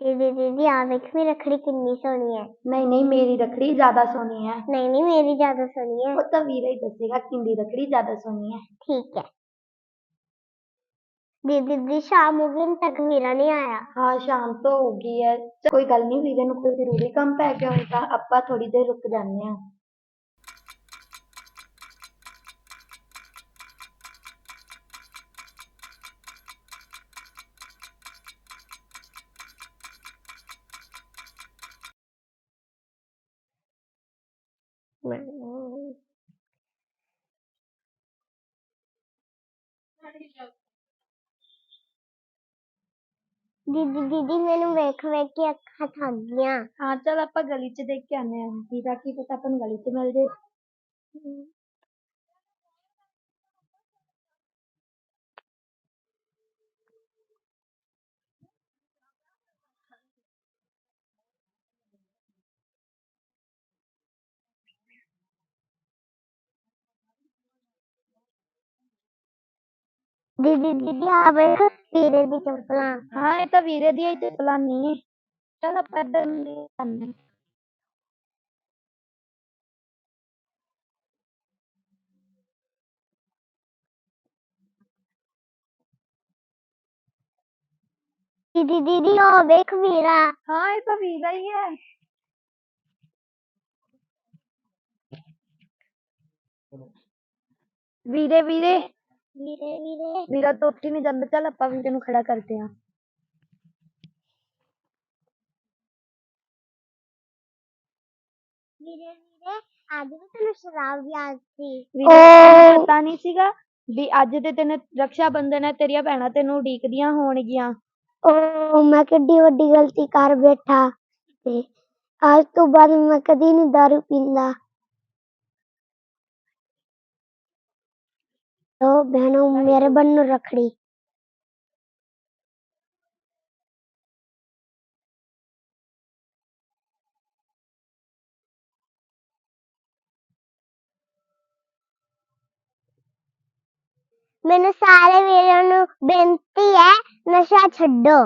ਦੀਦੀ ਦੀਦੀ ਆ ਵੇਖ ਮੇਰੀ ਰੱਖੜੀ ਕਿੰਨੀ ਸੋਹਣੀ ਹੈ। ਨਹੀਂ ਨਹੀਂ ਮੇਰੀ ਰੱਖੜੀ ਜ਼ਿਆਦਾ ਸੋਹਣੀ ਹੈ। ਨਹੀਂ ਨਹੀਂ ਮੇਰੀ ਜ਼ਿਆਦਾ ਸੋਹਣੀ ਹੈ। ਉਹ ਤਾਂ ਵੀਰਾ ਹੀ ਦੱਸੇਗਾ ਕਿੰਦੀ ਰੱਖੜੀ ਜ਼ਿਆਦਾ ਸੋਹਣੀ ਹੈ। ਠੀਕ ਹੈ। ਦੀਦੀ ਦੀ ਸ਼ਾਮ ਹੋ ਗਈ ਹੁਣ ਤੱਕ ਵੀਰਾ ਨਹੀਂ ਆਇਆ। ਹਾਂ ਸ਼ਾਮ ਤੋਂ ਹੋ ਗਈ ਹੈ। ਕੋਈ ਗੱਲ ਨਹੀਂ ਵੀਰੇ ਨੂੰ ਕੋਈ ਜ਼ਰੂਰੀ ਕੰਮ ਪੈ ਗਿਆ ਹੋਏਗਾ ਆਪਾਂ ਥੋੜੀ ਦੇਰ ਰੁਕ ਜਾਂਦੇ ਹਾਂ। ਦੀਦੀ ਦੀਦੀ ਮੈਨੂੰ ਵੇਖ ਵੇਖ ਕੇ ਅੱਖਾਂ ਥੱਕ ਗਈਆਂ। ਹਾਂ ਚਲ ਆਪਾਂ ਗਲੀ 'ਚ ਦੇਖ ਕੇ ਆਨੇ ਆ ਵੀਰਾ ਕੀ ਪਤਾ ਆਪਾਂ ਨੂੰ ਗਲੀ 'ਚ ਮਿਲ ਜੇ। ਦੀਦੀ ਦੀਦੀ ਆ ਵੇਖ ਵੀਰੇ ਦੀ ਚੱਪਲਾਂ। ਹਾਂ ਇਹ ਤਾਂ ਵੀਰੇ ਦੀਆਂ ਹੀ ਚੱਪਲਾਂ ਨਹੀਂ ਚਲ ਆਪਾਂ ਇੱਧਰ ਨੂੰ ਆਨੇ ਦੀਦੀ ਦੀਦੀ ਉਹ ਵੇਖ ਵੀਰਾ। ਹਾਂ ਇਹ ਤਾਂ ਵੀਰਾ ਹੀ ਹੈ। ਵੀਰੇ ਵੀਰੇ। ਵੀਰੇ ਵੀਰੇ ਵੀਰਾ ਤਾਂ ਉੱਠ ਹੀ ਨਹੀਂ ਜਾਂਦਾ ਚੱਲ ਆਪਾਂ ਵੀਰੇ ਨੂੰ ਖੜਾ ਕਰਦੇ ਹਾਂ। ਵੀਰੇ ਵੀਰੇ ਅੱਜ ਵੀ ਤੈਨੂੰ ਸ਼ਰਾਬ ਯਾਦ ਸੀ। ਵੀਰੇ ਤੈਨੂੰ ਪਤਾ ਨਹੀਂ ਸੀਗਾ ਵੀ ਅੱਜ ਤੇ ਤੈਨੂੰ ਰਕਸ਼ਾ ਬੰਧਨ ਹੈ ਤੇਰੀਆਂ ਭੈਣਾਂ ਤੈਨੂੰ ਉਡੀਕਦੀਆਂ ਹੋਣਗੀਆਂ। ਓ ਮੈਂ ਕਿੱਡੀ ਵੱਡੀ ਗਲਤੀ ਕਰ ਬੈਠਾ ਤੇ ਅੱਜ ਤੋਂ ਬਾਅਦ ਮੈਂ ਕਦੀ ਨਹੀਂ ਦਾਰੂ ਪੀਂਦਾ। ਓ ਬਹਿਣੋ ਮੇਰੇ ਬੰਨੋ ਰਖੜੀ ਮੈਨੂੰ ਸਾਰੇ ਵੀਰਾਂ ਨੂੰ ਬੇਨਤੀ ਹੈ ਨਸ਼ਾ ਛੱਡੋ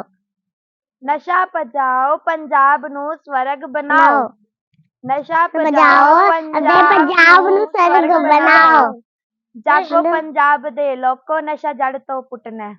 ਨਸ਼ਾ ਪਜਾਓ ਪੰਜਾਬ ਨੂੰ ਸਵਰਗ ਬਣਾਓ। ਨਸ਼ਾ ਪਜਾਓ ਪੰਜਾਬ ਨੂੰ ਸਰਗ ਬਣਾਓ ਜਾਗੋ ਪੰਜਾਬ ਦੇ ਲੋਕੋ ਨਸ਼ਾ ਜੜ ਤੋਂ ਪੁੱਟਣਾ।